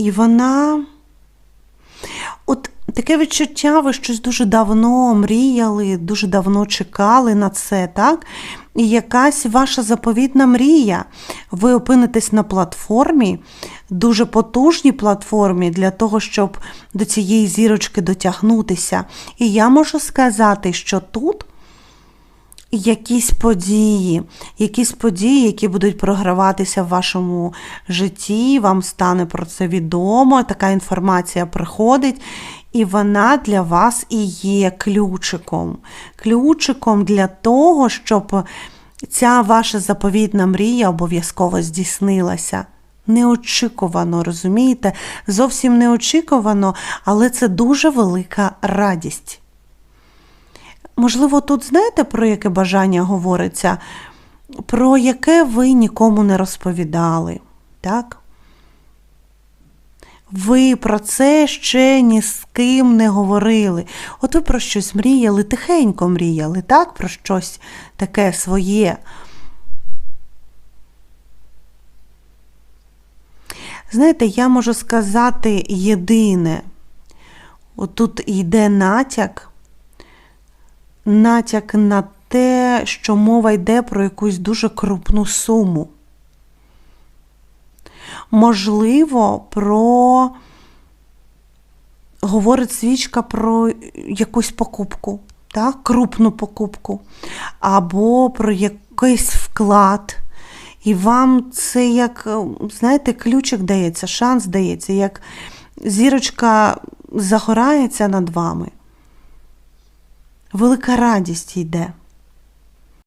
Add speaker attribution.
Speaker 1: І вона. От таке відчуття, ви щось дуже давно мріяли, дуже давно чекали на це, так? І якась ваша заповітна мрія. Ви опинитесь на платформі, дуже потужній платформі для того, щоб до цієї зірочки дотягнутися. І я можу сказати, що тут якісь події, якісь події, які будуть програватися в вашому житті, вам стане про це відомо, така інформація приходить, і вона для вас і є ключиком. Ключиком для того, щоб ця ваша заповітна мрія обов'язково здійснилася. Неочікувано, розумієте? Зовсім неочікувано, але це дуже велика радість. Можливо, тут знаєте, про яке бажання говориться, про яке ви нікому не розповідали, так? Ви про це ще ні з ким не говорили. От ви про щось мріяли, тихенько мріяли, так? Про щось таке своє. Знаєте, я можу сказати єдине. Отут йде натяк, натяк на те, що мова йде про якусь дуже крупну суму. Можливо, про говорить свічка про якусь покупку, так? крупну покупку, або про якийсь вклад. І вам це як, знаєте, ключик дається, шанс дається, як зірочка загорається над вами. Велика радість йде.